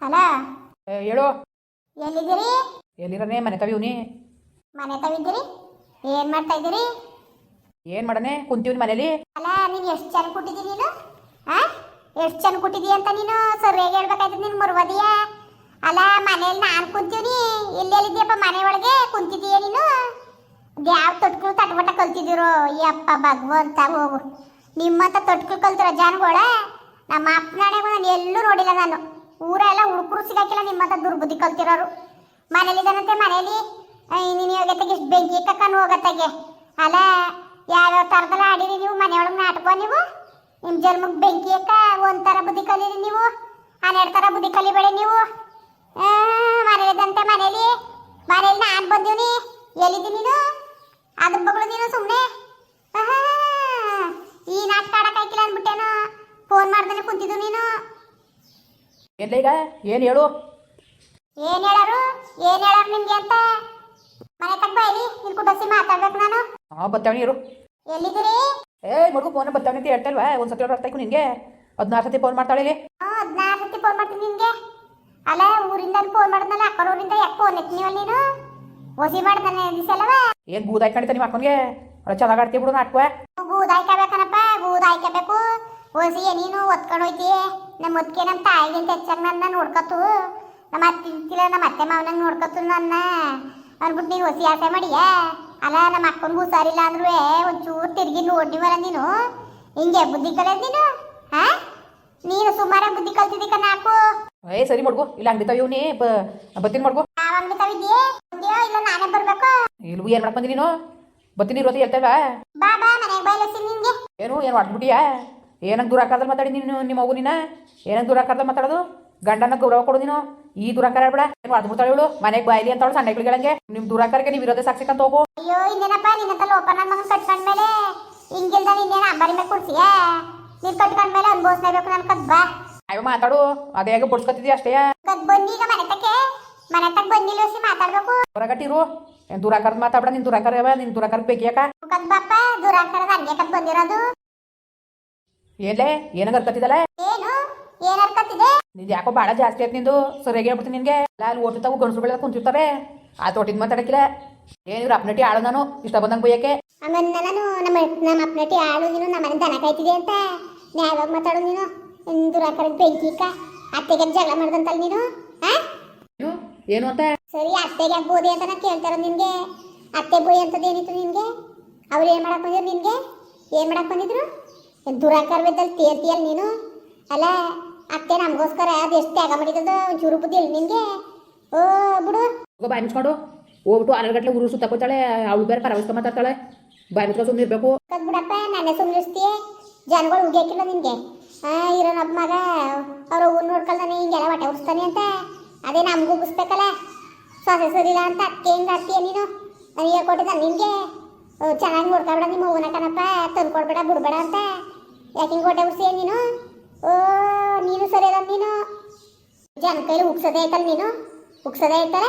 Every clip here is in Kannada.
ಅಲ್ಲ ಏ, ಹೇಳು. ಎಲ್ಲಿದ್ದೀರಿ? ಎಲ್ಲಿರನೇ? ಮನೆ ತವಿವ್ನಿ ಮನೆ ತವಿದ್ದೀರಿ ಏನ್ ಮಾಡ್ತಾ ಇದ್ದೀರಿ? ಏನು ಮಾಡನೆ? ಕುಂತೀವ್ನಿ ಮನೇಲಿ. ಅಲ್ಲ ನೀನ್ ಎಷ್ಟು ಚೆನ್ನ ಕೊಟ್ಟಿದ್ದೀರಿ ನೀನು? ಆ? ಎಷ್ಟು ಚೆನ್ನ ಕೊಟ್ಟಿದ್ದೀಯ ಅಂತ ನೀನು ಸರಿಯಾಗಿ ಹೇಳ್ಬೇಕಾಯ್ತದ ನೀನು ಮುರ್ವದಿಯ? ಅಲ್ಲ ಮನೇಲಿ ನಾನು ಕುಂತೀವ್ನಿ. ಎಲ್ಲೆಲ್ಲಿದ್ಯಪ್ಪ ಮನೆ ಒಳಗೆ ಕುಂತಿದ್ದೀಯ ನೀನು? ಯಾವ ತೊಟ್ಕು ತಟ್ಬಟ ಕಲ್ತಿದ್ದೀರೋ? ಯಪ್ಪ ಭಗವಂತ ಹೋಗು ನಿಮ್ಮಂತ ತೊಟ್ಕು ಕಲ್ತಿರೋ ಜನಗಳ ನಮ್ಮ ಅಪ್ಪನಾಣೆಗೂ ನಾನು ಎಲ್ಲೂ ನೋಡಿಲ್ಲ ನಾನು. ಊರೆಲ್ಲ ಹುಡುಕರು ಸಿಗಾಕಿಲ್ಲ ನಿಮ್ಮಂತ ದುರ್ಬುದ್ಧಿ ಕಲ್ತಿರೋರು. ಮನೇಲಿದ್ದಾನಂತೆ ಮನೇಲಿ ನೀನು ಹೋಗತ್ತಾಗೆ ಇಷ್ಟು ಬೆಂಕಿ ಕಕ್ಕನು ಹೋಗತ್ತೆಗೆ ಅಲ್ಲ, ಯಾವ್ಯಾವ ಥರದಲ್ಲ ಆಡಿರಿ ನೀವು? ಮನೆಯೊಳಗೆ ನಾಟಕ ನೀವು? ನಿಮ್ಮ ಜನ್ಮಕ್ಕೆ ಬೆಂಕಿ ಅಕ್ಕ ಒಂಥರ ಬುದ್ಧಿ ಕಲೀರಿ ನೀವು? ಹನ್ನೆರಡು ಥರ ಬುದ್ಧಿ ಕಲಿಬೇಡಿ ನೀವು ಆ, ಮನೇಲಿದ್ದಂತೆ ಮನೇಲಿ ಮನೇಲಿ ನಾನು ಬಂದೀನಿ ಎಲ್ಲಿದ್ದೀನಿ ನೀನು ಅದ್ರ ಬಗಳು ನೀನು ಸುಮ್ಮನೆ ಈ ನಾಟಕ ಆಡಕ್ಕಾಯ್ಕಿಲ್ಲ ಅಂದ್ಬಿಟ್ಟೇನು ಫೋನ್ ಮಾಡ್ದೇನೆ ಕುಂತಿದ್ದು ನೀನು ಎಲ್ಲ ಈಗ ಏನು ಹೇಳು? ಏನ್ ಹೇಳರು? ಏನ್ ಹೇಳರು ನಿಮ್ಗೆ ಅಂತ? ಮನೆ ತಕ್ಕ ಇಲ್ಲಿ ನಿನ್ ಕುಟಸಿ ಮಾತಾಡ್ಬೇಕು ನಾನು. ಹಾಂ ಬತ್ತವಣಿ ಇರು. ಎಲ್ಲಿದ್ದೀರಿ? ಏ ಮಗು ಫೋನ್ ಬತ್ತವಣಿ ಅಂತ ಹೇಳ್ತಲ್ವಾ ಒಂದು ಸತಿ ಆಯ್ತು ನಿನಗೆ. ಹದಿನಾರು ಸತಿ ಫೋನ್ ಮಾಡ್ತಾಳೆ ಇಲ್ಲಿ. ಹ್ಞೂ ಹದಿನಾರು ಸತಿ ಫೋನ್ ಮಾಡ್ತೀನಿ ನಿನ್ಗೆ. ಅಲ್ಲ ಊರಿಂದ ಫೋನ್ ಮಾಡಿದ್ನಲ್ಲ ಅಕ್ಕನೂರಿಂದ ಯಾಕೆ ಫೋನ್ ಎತ್ತೀವಲ್ಲ ನೀನು? ಹೊಸಿ ಮಾಡ್ದಾನೆ ದಿಸಲ್ಲವ ಏನ್ ಗೂದಾಯ್ ಕಣಿತ ನಿಮ್ಮ ಅಕ್ಕನಿಗೆ? ಅಲ್ಲ ಚೆನ್ನಾಗಿ ಆಡ್ತೀವಿ ಬಿಡು ನಾಟಕ ಗೂದ್ ಹಾಯ್ಕೋಬೇಕನಪ್ಪ ಗೂದ್ ಹಾಯ್ಕೋಬೇಕು ಹೊಸಿ ನೀನು ಒತ್ಕೊಂಡು ಹೋಯ್ತಿ ನಮ್ಮ ಮುದ್ಕೆ ನಮ್ಮ ತಾಯಿಗಿಂತ ಹೆಚ್ಚಾಗಿ ನನ್ನ ನೋಡ್ಕೊತು. ನಮ್ಮ ಅತ್ತೆ ತಿಂತಿಲ್ಲ ನಮ್ಮ ಅತ್ತೆ ಮಾವನಂಗೆ ನೋಡ್ಕೊತು ನನ್ನ. ಅನ್ಬಿಟ್ಟು ನೀನು ಹೊಸಿ ಆಸೆ ಮಾಡಿಯ? ಅಲ್ಲ ನಮ್ಮ ಅಕ್ಕನಿಗೂ ಹುಷಾರಿಲ್ಲ ಅಂದ್ರೂ ಒಂಚೂರು ತಿರುಗಿ ಬರ ನೀನು. ಹಿಂಗೆ ಬುದ್ಧಿ ಕಲಿಯೋದು ನೀನು? ಹಾ? ನೀನು ಸುಮಾರಾಗಿ ಬುದ್ಧಿ ಕಲ್ತಿದ್ದಿ ನಾಲ್ಕು ಏ ಸರಿ ಮಾಡ್ಕೊ ಇಲ್ಲ ಅಂಗಡಿ ಇವನೇ ಬತ್ತೀನಿ ಮಾಡ್ಕೊ ನಾವು ಅಂಗಡಿ ತಾವಿದ್ದೀ ಇಲ್ಲ ನಾನೇ ಬರ್ಬೇಕು? ಇಲ್ಲಿ ಏನು ಮಾಡ್ಕೊಂಡಿ ನೀನು? ಬತ್ತೀನಿ ಇರೋದು ಹೇಳ್ತೇವ ಬಾ ಬಾ ಮನೆಗೆ ಬಯಲಸಿ ನಿನ್ಗೆ ಏನು ಏನು ಮಾಡ್ಬಿಟ್ಟಿಯಾ? ಏನಂಗೆ ದೂರ ಹಾಕದಲ್ಲಿ ಮಾತಾಡಿ ನೀನು ನಿಮ್ಮ ಮಗು ನೀನ? ಏನಕ್ಕೆ ದೂರ ಹಾಕದಲ್ಲಿ ಮಾತಾಡೋದು? ಗಂಡನ ಗೌರವ ಕೊಡು ನೀನು. ಈ ದೂರ ಹಾಕಾರ ಬೇಡ. ಏನು ಮಾಡ್ಬಿಡ್ತಾಳೆ ಇವಳು. ಮನೆಗೆ ಬಾಯ್ಲಿ ಅಂತ ಅವಳು ಸಣ್ಣಗಳಿಗೆ ನಿಮ್ ದೂರ ಹಾಕಕ್ಕೆ ನೀವು ಇರೋದೇ ಸಾಕ್ಷಿಕಂತ ಹೋಗು. ಅಯ್ಯೋ ಇನ್ನೇನಪ್ಪ? ನಿನ್ನಂತ ಓಪನ್ ನನ್ನ ಕಟ್ಕೊಂಡ ಕಟ್ಕೊಂಡ್ಮೇಲೆ ಹಿಂಗಿಲ್ದ ಇನ್ನೇನು ಅಂಬಾರಿ ಮೇಲೆ ಕುಡ್ಸಿಯ ನೀನ್ ಕಟ್ಕೊಂಡ್ಮೇಲೆ ಅನುಭವಿಸ್ಲೇಬೇಕು ನನ್ ಕದ್ ಬಾ ಅಯ್ಯೋ ಮಾತಾಡು. ಅದೇ ಹೇಗೆ ಬಡ್ಸ್ಕೊತಿದ್ದಿ ಅಷ್ಟೇ. ಕದ್ ಬಂದೀಗ ಮನೆ ತಕ್ಕೆ. ಮನೆ ತಕ್ಕ ಬಂದಿಲ್ಲ ಸಿ ಮಾತಾಡ್ಬೇಕು. ಹೊರಗಟ್ಟಿರು ಏನು ದೂರ ಹಾಕದ್ ಮಾತಾಡ್ಬೇಡ. ನಿನ್ ದೂರ ಹಾಕರ್ಯವ ನಿನ್ನ ದೂರ ಹಾಕರ್ ಬೇಕಿಯಾಕ? ಕದ್ ಬಾಪ ದೂರ ಹಾಕರದ ಹಂಗೆ ಕದ್ ಬಂದಿರೋದು. ಏನ್ಲೇ? ಏನಂಗ ಅರ್ಕತ್ತಿದಲ್ಲ ಏನು? ಏನ್ ಅರ್ಕತ್ತಿದೆ ನಿಂದು ಯಾಕೋ ಭಾಳ ಜಾಸ್ತಿ ಆಯ್ತು ನಿಂದು? ಸರಿಯಾಗಿ ಹೇಳ್ಬಿಡ್ತೀನಿ ನಿನಗೆ. ಅಲ್ಲಿ ಓಟು ತಾವು ಗಂಡಸರು ಬೆಳೆದ ಕುಂತಿರ್ತಾರೆ ಆ ತೋಟಿದ್ ಮಾತಾಡಕ್ಕಿಲ್ಲ. ಏನಿವ್ರು ಅಪ್ನಟಿ ಆಳು ನಾನು? ಇಷ್ಟ ಬಂದಂಗೆ ಬೈಯಕ್ಕೆ. ಆಮೇಲೆ ನಾನು ನಮ್ಮ ನಮ್ಮ ಅಪ್ಪನಟಿ ಆಳು ನೀನು ನಮ್ಮ ಮನೆ ದನ ಕಾಯ್ತಿದೆ ಅಂತ. ನ್ಯಾಯವಾಗಿ ಮಾತಾಡು ನೀನು. ನಿನ್ ದೂರ ಹಾಕರದ ಬೆಂಕಿ ಇಕ್ಕ ಅತ್ತೆಗೆ ಜಗಳ ಮಾಡ್ದಂತಲ್ಲ ನೀನು ಹಾ ಏನು ಏನು ಅಂತ? ಸರಿ ಅತ್ತೆಗೆ ಯಾಕೆ ಅಂತ ನಾನು ಕೇಳ್ತಾರ ನಿನ್ಗೆ. ಅತ್ತೆ ಬೋಯ್ ಅಂತದ್ದು ಏನಿತ್ತು ನಿನ್ಗೆ? ಅವ್ರು ಏನ್ ಮಾಡಕ್ ಬಂದಿದ್ರು ನಿನ್ಗೆ? ಏನ್ ಮಾಡಕ್ ಬಂದಿದ್ರು? ದುರಾಕಾರವಿದ್ದಲ್ಲಿ ತೇರ್ತಿಯಲ್ಲ ನೀನು? ಅಲ್ಲ ಅತ್ತೆ ನಮಗೋಸ್ಕರ ಅದು ಎಷ್ಟು ತ್ಯಾಗ ಮಾಡಿದ್ದದ ಒಂಚೂರು ಬುದ್ಧಿ ಇಲ್ಲ ನಿನ್ಗೆ. ಓ ಬಿಡು. ಹೋಗೋ ಬಾಯಿ ಮುಚ್ಕೊಂಡು. ಹೋಗ್ಬಿಟ್ಟು ಆನಲ್ಗಟ್ಲೆ ಊರು ಸುತ್ತಕೋತಾಳೆ ಅವಳು ಬೇರೆ ಪರವಸ್ಕ ಮಾತಾಡ್ತಾಳೆ. ಬಾಯಿ ಮುಚ್ಕೊಂಡು ಸುಮ್ಮನೆ ಇರಬೇಕು. ಬಿಡಪ್ಪ ನಾನೇ ಸುಮ್ಮನಿಸ್ತೀಯ ಜನಗಳು ಉಗಿಯಾಕಿಲ್ಲ ಹಾಂ ಆ ನಮ್ಮ ಮಗ ಅವ್ರ ಊರು ನೋಡ್ಕೊಳ್ತಾನೆ ಹಿಂಗೆಲ್ಲ ಹೊಟ್ಟೆ ಉಡ್ಸ್ತಾನೆ ಅಂತ. ಅದೇ ನಮಗೂ ಉಗಿಸ್ಬೇಕಲ್ಲ. ಸೊಸೆ ಸರಿಲ್ಲ ಅಂತ ಅತ್ತೆ ಹಿಂಗೆ ನೀನು? ನನಗೆ ಕೊಟ್ಟಿದ್ದ ನಿನಗೆ. ಚೆನ್ನಾಗಿ ನೋಡ್ಕೊಬೇಡ ನಿಮ್ಮ ಹೂವನ ಕಣಪ್ಪ ತಂದು ಕೊಡ್ಬೇಡ ಬಿಡ್ಬೇಡ ಅಂತ. ಯಾಕೆ ಹಿಂಗೆ ಉಡ್ಸಿಯ ನೀನು? ಓ, ನೀನು ಸರಿ ಅದ ನೀನು. ಜನ ಕೈಲಿ ಉಗ್ಸೋದೇ ಐತಲ್ಲ ನೀನು? ಉಗ್ಸೋದೇ ಐತಾರೆ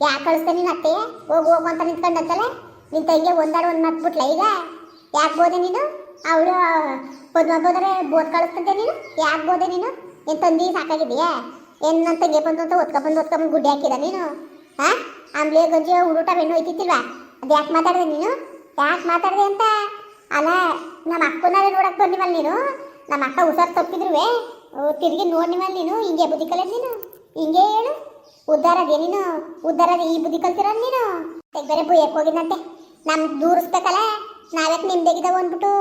ಯಾಕೆ ಕಳಿಸ್ದೆ ನೀನು ಅತ್ತೆಯೇ ಹೋಗು ಹೋಗು ಅಂತ ನಿಂತ್ಕೊಂಡಂತಲ್ಲ ನಿನ್ನ ತಂಗಿ ಒಂದಾಡು ಒಂದು ಮಾತು ಬಿಟ್ಲ ಈಗ? ಯಾಕೆ ಬೋದೆ ನೀನು? ಅವಳು, ಪದ್ಮ ಬೋದರೆ ಬೋದ್ ಕಳಿಸ್ತಂತೆ ನೀನು? ಯಾಕೆ ಬೋದೆ ನೀನು? ಏನು ತಂದಿ ಸಾಕಾಗಿದೆಯಾ ಏನು ನನ್ನ ತಂಗಿ ಬಂದು ಅಂತ ಒತ್ಕೊಬಂದು ಒತ್ಕೊಬಂದು ಗುಡ್ಡೆ ಹಾಕಿದ ನೀನು? ಹಾ? ಆಮ್ಲೇ ಗಂಜಿ ಹುಡುಟ ಬೆಣ್ಣು ಹೋಯ್ತಿತ್ತಿಲ್ವಾ ಅದು ಯಾಕೆ ಮಾತಾಡಿದೆ ನೀನು? ಯಾಕೆ ಮಾತಾಡಿದೆ ಅಂತ? ಅಲ್ಲ ನಮ್ಮ ಅಕ್ಕನಾರೇ ನೋಡಕ್ಕೆ ಬಂದಿವಲ್ಲ ನೀನು? ನಮ್ಮ ಅಕ್ಕ ಹುಷಾರ್ ತಪ್ಪಿದ್ರುವೆ ತಿರುಗಿ ನೋಡಿವಲ್ಲ ನೀನು, ಹಿಂಗೆ ಬುದ್ಧಿ ಕಲಿಯೋದು ನೀನು? ಹಿಂಗೆ ಹೇಳು. ಉದ್ಧಾರ ಅದೇ ನೀನು ಉದ್ಧಾರ ಅದೇ ಈ ಬುದ್ಧಿ ಕಲ್ತಿರೋ ನೀನು? ಬೇರೆ ಬುಯ್ಯಕ್ಕೆ ಹೋಗಿದ್ದಂತೆ ನಮ್ ದೂರಿಸ್ಬೇಕಲ್ಲ, ನಾವ್ಯಾಕೆ ನಿಮ್ದೇಗಿದ್ದಾವ ಅಂದ್ಬಿಟ್ಟು?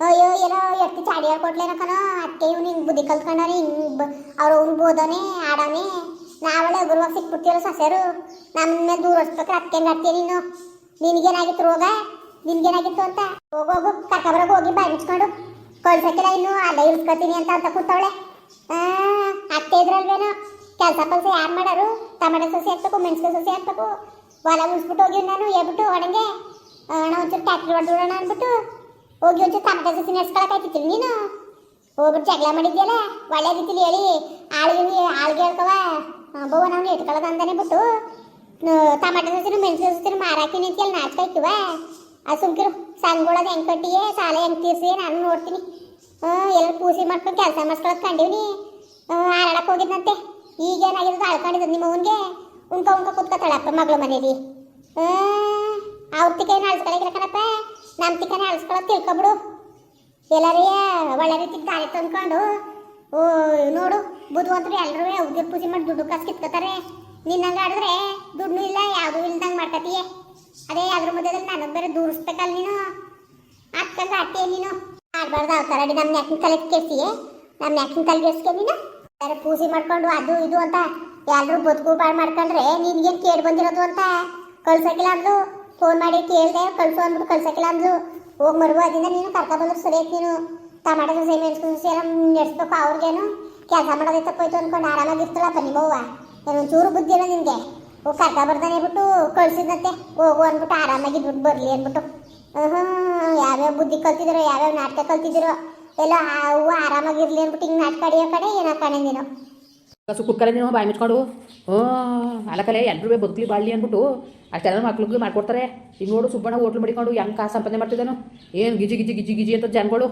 ಅಯ್ಯೋ, ಏನೋ ಎತ್ತಿ ಚಾಡಿ ಹೇಳ್ಕೊಟ್ಲೇನೋ ಕಣೋ ಅದಕ್ಕೆ ಇವ್ನು ಹಿಂಗೆ ಬುದ್ಧಿ ಕಲ್ತ್ಕೊಂಡವ್ನೆ ಹಿಂಗೆ ಅವ್ರು ಅವ್ನು ಬೋದವನೆ ಆಡವನೆ. ನಾವಳೆ ಗುರುವಾಗ ಸಿಕ್ಬಿಡ್ತೀರೋ ಸಸ್ಯರು. ನಮ್ಮ ಮೇಲೆ ದೂರ ಹೊಡ್ಸ್ಬೇಕಾರೆ ಅದಕ್ಕೆ ಆಡ್ತೀಯ ನೀನು ನಿನಗೇನಾಗಿತ್ತು ರೋಗ? ನಿನ್ಗೇನಾಗಿತ್ತು ಅಂತ? ಹೋಗೋಗು ಕರ್ಕೊಬರಕ್ಕೆ ಹೋಗಿ. ಬಾಯಿ ಮುಚ್ಕೊಂಡು. ಕಳ್ಸಕ್ಕಿಲ್ಲ ಇನ್ನು ಅಲ್ಲೇ ಇಳಿಸ್ಕೊತೀನಿ ಅಂತ ಅಂತ ಕೂತವಳೆ. ಅತ್ತೆ ಇದ್ರಲ್ವೇನೋ? ಕೆಲಸ ಪಲ್ಸ ಯಾರು ಮಾಡಾರು? ಟೊಮೆಟೊ ಸಸಿ ಹಾಕ್ಬೇಕು ಮೆಣಸಿನ ಸಸಿ ಹಾಕ್ಬೇಕು ಹೊಲ ಉಳಿಸ್ಬಿಟ್ಟು ಹೋಗಿ ನಾನು ಹೇಳ್ಬಿಟ್ಟು ಒಣಗೆ ಅಣ್ಣ ಒಂಚೂರು ಟ್ಯಾಕ್ಟ್ರಿ ಹೊಡೆದೋಣ ಅಂದ್ಬಿಟ್ಟು ಹೋಗಿ ಒಂಚೂರು ಟೊಮೆಟೊ ಸಸಿ ನೆಡ್ಸ್ಕೊಳಕಾಯ್ತಿತ್ತು ನೀನು. ಹೋಗ್ಬಿಟ್ಟು ಜಗಳ ಮಾಡಿದ್ಯಲ್ಲ? ಒಳ್ಳೆ ರೀತಿಲಿ ಹೇಳಿ. ಆಳಿಗೆ ಆಳ್ಗೆ ಹೇಳ್ಕವ ಬಹು ನಾವು ಇಟ್ಕೊಳ್ಳೋದು ಅಂತಾನೆ ಬಿಟ್ಟು. ಟೊಮೆಟೊ ಸಸಿನ ಮೆಣಸಿನ ಸಸಿನ ಮಾರಾಕಿ ನಿಂತಿಯಲ್ಲ ನಾಚ್ಕಾಯ್ತಿವ ಅದು ಸುಮ್ಕಿರು ಸಂಗೊಳದು ಹೆಂಗೆ ಕಟ್ಟಿಯೇ, ಸಾಲ ಹೆಂಗೆ ತೀರ್ಸಿ ನಾನು ನೋಡ್ತೀನಿ. ಎಲ್ಲ ಪೂಸಿ ಮಾಡ್ಕೊಂಡು ಕೆಲಸ ಮಾಡಿಸ್ಕೊಳಕ್ ಕಂಡೀವ್ನಿ. ಆಡಕ್ಕೆ ಹೋಗಿದ್ನಂತೆ. ಈಗೇನಾಗಿರೋದು ಅಳ್ಕೊಂಡಿದ್ದು ನಿಮ್ಮ ಅವನಿಗೆ? ಉಣ್ಕ ಉಣ್ಕ ಕೂತ್ಕೊತಾಳಪ್ಪ ಮಗಳು ಮನೇಲಿ. ಅವ್ರ ತಿಕ್ಕೇನು ಅಳ್ಸ್ಕೊಳಗಿಲ್ಲ ಕಣಪ್ಪ. ನಮ್ಮ ತಿಕ್ಕನೇ ಅಳ್ಸ್ಕೊಳಕ್ ತಿಳ್ಕೊಬಿಡು. ಎಲ್ಲರೂ ಒಳ್ಳೆ ರೀತಿ ದಾರಿ ತಂದ್ಕೊಂಡು, ಓ, ನೋಡು, ಬುದ್ಧವಂತರು ಎಲ್ಲರೂ ಉದ್ಯೋಗ ಪೂಜೆ ಮಾಡಿ ದುಡ್ಡು ಕಾಸು ಕಿತ್ಕೋತಾರೆ. ನಿನ್ನಂಗೆ ಆಡಿದ್ರೆ ದುಡ್ಡು ಇಲ್ಲ, ಯಾವುದೂ ಇಲ್ದಂಗೆ ಮಾಡ್ಕತೀಯ. ಅದೇ ಅದ್ರ ಮಧ್ಯದಲ್ಲಿ ನಾನು ಬೇರೆ ದೂರಿಸ್ಬೇಕಲ್ಲ ನೀನು? ಅಕ್ಕಂಗ ಅಟ್ಟೆ ನೀನು? ಮಾಡ್ಬಾರ್ದು ಅವತಾರ ಅಡಿ ನಮ್ಮ ನೆಕ್ಕಿನ ತಲೆ ಕೆಸಿ ನಮ್ಮ ನೆಕ್ಕಿನ ತಲೆ ಕೆಸ್ಕೆ ನೀನು? ಬೇರೆ ಪೂಜೆ ಮಾಡ್ಕೊಂಡು ಅದು ಇದು ಅಂತ ಎಲ್ಲರೂ ಬದುಕು ಬಾಳ್ ಮಾಡ್ಕೊಂಡ್ರೆ ನಿನ್ಗೇನು ಕೇಳಿ ಬಂದಿರೋದು ಅಂತ? ಕಳ್ಸಕ್ಕಿಲ್ಲ ಅಂದ್ಲು. ಫೋನ್ ಮಾಡಿ ಕೇಳಿದೆ, ಕಳ್ಸು ಅಂದ್ಬಿಟ್ಟು ಕಳ್ಸಕ್ಕಿಲ್ಲ ಅಂದ್ಲು. ಹೋಗಿ ಮರುಗು ಅದರಿಂದ ನೀನು ಕರ್ಕೊಬಂದ್ರೆ ಸರಿ ನೀನು. ಟಮಾಟೊ ಸೊಸೆ ಮೆಣಸು ಸೊಸೆ ಎಲ್ಲ ನಡೆಸ್ಬೇಕು ಅವ್ರಿಗೇನು. ಕೆಲಸ ಮಾಡೋದೇ ತಪ್ಪೋಯ್ತು ಅನ್ಕೊಂಡು ಬನ್ನಿ ನಿಮ್ಮವ್ವ ಏನೊಂದು ಚೂರು ಬುದ್ಧಿ ಇಲ್ಲ ನಿನಗೆ. ಕರ್ಕ ಬರ್ತಾನೆ ಬಿಟ್ಟು ಕಳ್ಸಿದಂತೆ ಹೋಗು ಅಂದ್ಬಿಟ್ಟು ಆರಾಮಾಗಿ ದುಡ್ಡು ಬರಲಿ ಅಂದ್ಬಿಟ್ಟು. ಹ್ಮ್ ಯಾವ್ಯಾವ ಬುದ್ಧಿ ಕಲ್ತಿದ್ರು ಯಾವ್ಯಾವ ನಾಟಕ ಕಲ್ತಿದ್ರು ಎಲ್ಲ ಹೂವು ಆರಾಮಾಗಿರ್ಲಿ ಅಂದ್ಬಿಟ್ಟು ಹಿಂಗೆ ನಾಟಕ ಅಡಿಯೋ ಕಡೆ ಏನೋ ಕಣೆ ನೀನು? ಕಸು ಕುಕ್ಕಲೆ ನೀನು ಬಾಯಿ ಮುಚ್ಕೊಂಡು. ಹ್ಞೂ ಅಲಕಲೆ ಎಲ್ಲರೂ ಬದುಕಲಿ ಬಾಳ್ಲಿ ಅಂದ್ಬಿಟ್ಟು. ಅಷ್ಟೆಲ್ಲ ಮಕ್ಳಿಗೆ ಮಾಡ್ಕೊಡ್ತಾರೆ. ಈಗ ನೋಡು ಸುಬ್ಬಣ್ಣ ಹೋಟ್ಲು ಮಡಿಕೊಂಡು ಹೆಂಗೆ ಕಾಸು ಸಂಪಾದನೆ ಮಾಡ್ತಿದ್ದಾನು. ಏನು ಗಿಜಿ ಗಿಜಿ ಗಿಜಿ ಗಿಜಿ ಅಂತ ಜನಗಳು.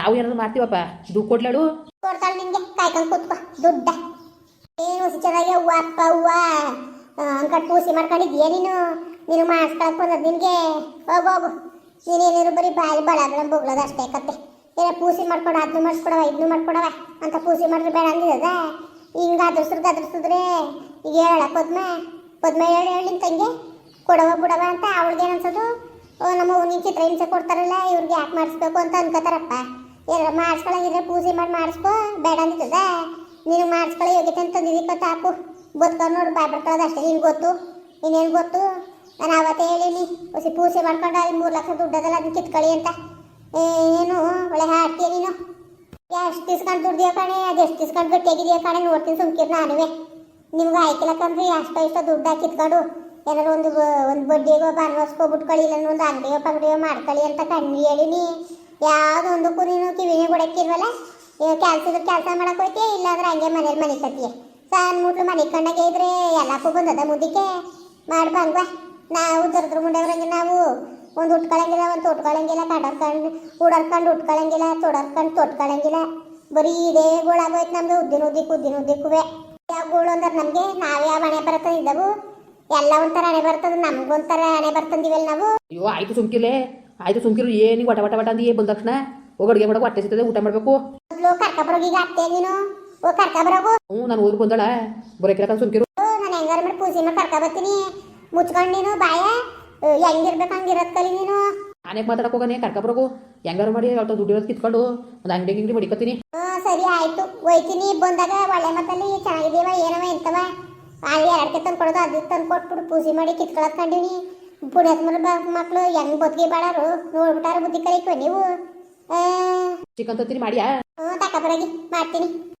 ನಾವು ಏನಾದ್ರು ಮಾಡ್ತೀವಪ್ಪ? ದುಡ್ಡು ಕೊಡ್ಲಾಡು. ಕೊಡ್ತಾಳೆ ನಿಂಗೆ. ಕಾಯ್ಕೊಂಡು ಕೂತ್ಕೋ. ದುಡ್ಡ. ಏನು ಹುಸಿ ಚೆನ್ನಾಗಿ ಹೂವು ಅಪ್ಪ ಹೂವು ಅಂಕಟ್ ಪೂಸಿ ಮಾಡ್ಕೊಂಡಿದ್ದು ನೀನು ನೀನು ಮಾಡಿಸ್ಕೊಳಕ್ ನಿನಗೆ? ಹೋಗು ಹೋಗು. ನೀನೇನಿರು ಬರೀ ಬಾಯಿ ಬಳಗಳ ಬೊಗ್ಳೋದು ಅಷ್ಟೇ, ಕತ್ತೆ. ಏನೋ ಪೂಸಿ ಮಾಡ್ಕೊಡ ಅದನ್ನು ಮಾಡಿಸ್ಕೊಡವ ಇದನ್ನು ಮಾಡ್ಕೊಡವ ಅಂತ ಪೂಸಿ ಮಾಡಿದ್ರೆ ಬೇಡ ಅಂದಿದ್ದದ? ಹಿಂಗೆ ಅದ್ರಸ್ರದ್ದು ಅದ್ರಸಿದ್ರೆ ಈಗ ಹೇಳ ಪದ್ಮ? ಪದ್ಮ ಹೇಳಿ ಹೇಳಿ ತಂಗೆ. ಕೊಡವ ಬಿಡವ ಅಂತ ಅವಳಿಗೆ ಅನ್ಸೋದು? ಓ, ನಮ್ಮ ನಿನ್ ಚಿತ್ರ ಹಿಂಸೆ ಕೊಡ್ತಾರಲ್ಲ, ಇವ್ರಿಗೆ ಯಾಕೆ ಮಾಡಿಸ್ಬೇಕು ಅಂತ ಅನ್ಕೋತಾರಪ್ಪ. ಏನಾರ ಮಾಡಿಸ್ಕೊಳಂಗಿದ್ರೆ ಪೂಜೆ ಮಾಡಿ ಮಾಡಿಸ್ಕೊ, ಬೇಡ ಅಂದಿದ್ದದ? ನೀನು ಮಾಡಿಸ್ಕೊಳ್ಳೋ ಯೋಗ್ಯತೆ ಅಂತ ಇದಕ್ಕೆ ತಾಕು ಬದುಕೊಂಡು ನೋಡಿ, ಬಾಯ್ ಬರ್ತದ ಅಷ್ಟೇ. ನಿನ್ಗೆ ಗೊತ್ತು? ಇನ್ನೇನು ಗೊತ್ತು? ನಾನು ಅವತ್ತೇ ಹೇಳೀನಿ. ಹೊಸಿ ಪೂಸೆ ಮಾಡ್ಕೊಂಡು ಅಲ್ಲಿ ಮೂರು ಲಕ್ಷ ದುಡ್ಡದಲ್ಲ ಅದನ್ನ ಕಿತ್ಕೊಳ್ಳಿ ಅಂತ. ಏನು? ಒಳ್ಳೆ ಹಾಡ್ತೀಯ ನೀನು? ಎಷ್ಟು ತಿಸ್ಕೊಂಡು ದುಡ್ದಿಯೋ ಕಣೆ? ಅದು ಎಷ್ಟು ತಿಸ್ಕೊಂಡು ಗಟ್ಟಿಯಾಗಿದೆಯೋ ಕಣೆ? ನೋಡ್ತೀನಿ ಸುಮ್ಕಿರ್ ನಾನುವೆ. ನಿಮ್ಗೆ ಆಯ್ಕಿಲ್ಲ ಅಷ್ಟೋ ಇಷ್ಟೋ ದುಡ್ಡು ಹಾಕಿ ಕಿತ್ಕೊಂಡು ಏನಾದ್ರು ಒಂದು ಒಂದು ಬಡ್ಡಿಗೋ ಬಾನ್ವಸ್ಕೋ ಬಿಟ್ಕೊಳ್ಳಿ ಇಲ್ಲ ಒಂದು ಅಂಗಡಿಯೋ ಪಂಗಡಿಯೋ ಮಾಡ್ಕೊಳ್ಳಿ ಅಂತ ಕಣ್ಣು ಹೇಳಿನಿ. ಯಾವುದೋ ಒಂದಕ್ಕೂ ನೀನು ಕಿವಿನೇ ಕೊಡಕ್ಕಿಲ್ವಲ್ಲ ಕೆಲಸದ ಕೆಲಸ ಮಾಡೋಕೆ ಹೋಯ್ತೀಯ? ಇಲ್ಲಾಂದ್ರೆ ಹಂಗೆ ಮನೇಲಿ ಮನೆ ಕತ್ತಿಯ ಸಣ್ಣ ಮುಟ್ಲು ಮನೆ ಕಂಡಾಗೆ ಇದ್ರೆ ಎಲ್ಲಕ್ಕೂ ಬಂದದ ಮುದಿಕೆ ಮಾಡ್ಬಂಗ್ವ ನಾವು ದರ್ದ್ರ ಮುಂಡೆವ್ರಂಗೆ ನಾವು. ಒಂದು ಉಟ್ಕೊಳಂಗಿಲ್ಲ ಒಂದು ತೊಟ್ಕೊಳಂಗಿಲ್ಲ ಕಡರ್ಕಂಡು ಉಡರ್ಕಂಡು ಉಟ್ಕೊಳಂಗಿಲ್ಲ ತೊಡರ್ಕಂಡು ತೊಟ್ಕೊಳ್ಳಂಗಿಲ್ಲ ಬರೀ ಇದೇ ಗೋಳಾಗೋಯ್ತು ನಮ್ದು ಉದ್ದಿನ ಉದ್ದಿಕ್ ಉದ್ದಿನ ಉದ್ದಿಕ್ಕುವೆ ಯಾವ ಗೋಳು ಅಂದ್ರೆ ನಮಗೆ ನಾವ್ಯಾವ ಹಣೆ ಬರ್ತದೆ ಇದ್ದವು ಎಲ್ಲ ಒಂಥರ ಹಣೆ ಬರ್ತದೆ ನಮ್ಗೊಂಥರ ಹಣೆ ಬರ್ತಂದಿವಲ್ಲ ನಾವು. ಅಯ್ಯೋ ಆಯ್ತು ಸುಮ್ಕಿಲೆ ಆಯ್ತು ಸುಮ್ಕಿರು ಏನಿಗೆ ವಟ ವಟ ವಟ ಅಂದು ಏ ಬಂದ ತಕ್ಷಣ? ಹೋಗಿ ಅಡುಗೆ ಮಾಡೋಕೆ ಹೊಟ್ಟೆ ಸಿಗ್ತದೆ ಊಟ ಮಾಡಬೇಕು. ಕರ್ಕ ಬರೋಗಿ ಈಗ ಅತ್ತೆ ನೀನು. ಓ ಕರ್ಕ ಬರೋಗು. ಹ್ಞೂ ನಾನು ಊರಿಗೆ ಬಂದಳ. ಬರೋಕಿರಕ ಸುಮ್ಕಿರು ನಾನು ಹೆಂಗಾರ ಮಾಡಿ ಪೂಜೆ ಮಾಡಿ ಕರ್ಕ ಬರ್ತೀನಿ. ಮುಚ್ಕೊಂಡು ನೀನು ಬಾಯ. ಹೆಂಗಿರ್ಬೇಕು ಹಂಗಿರೋದ್ ಕಲಿ ನೀನು. ನಾನೇ ಮಾತಾಡಕ್ಕೆ ಹೋಗನೆ? ಕರ್ಕೊಬರೋಗು ಹೆಂಗಾರು ಮಾಡಿ ಅವ್ರ ದುಡ್ಡಿರೋದು ಕಿತ್ಕೊಂಡು ಒಂದು ಅಂಗಡಿ ಗಿಂಗಡಿ ಮಡಿಕತ್ತೀನಿ ಸರಿ ಆಯ್ತು. ಒಯ್ತೀನಿ ಬಂದಾಗ ಒಳ್ಳೆ ಮತ್ತಲ್ಲಿ ಚೆನ್ನಾಗಿದೀವ ಏನವ ಎಂತವ? ಅಲ್ಲಿ ಎರಡಕ್ಕೆ ತಂದು ಕೊಡೋದು ಅದು ತಂದು ಕೊಟ್ಬಿಟ್ಟು ಪೂಜೆ ಮಾಡಿ ಕಿತ್ಕೊಳಕ್ ಕಂಡೀನಿ. ಪುಣ್ಯಾತ್ಮರ ಮಕ್ಕಳು ಹೆಂಗ್ ಬದುಕಿ ಬಾಳಾರು ನೋಡ್ಬಿಟ್ಟಾರ ಬುದ್ಧಿ ಕಲಿಕೋ ನೀವು. ಚಿಕನ್ ತತ್ತೀನಿ ಮಾಡಿಯಾ? ಹ್ಞೂ ತಕ್ಕ ಬರಗಿ ಮಾಡ್ತೀನಿ.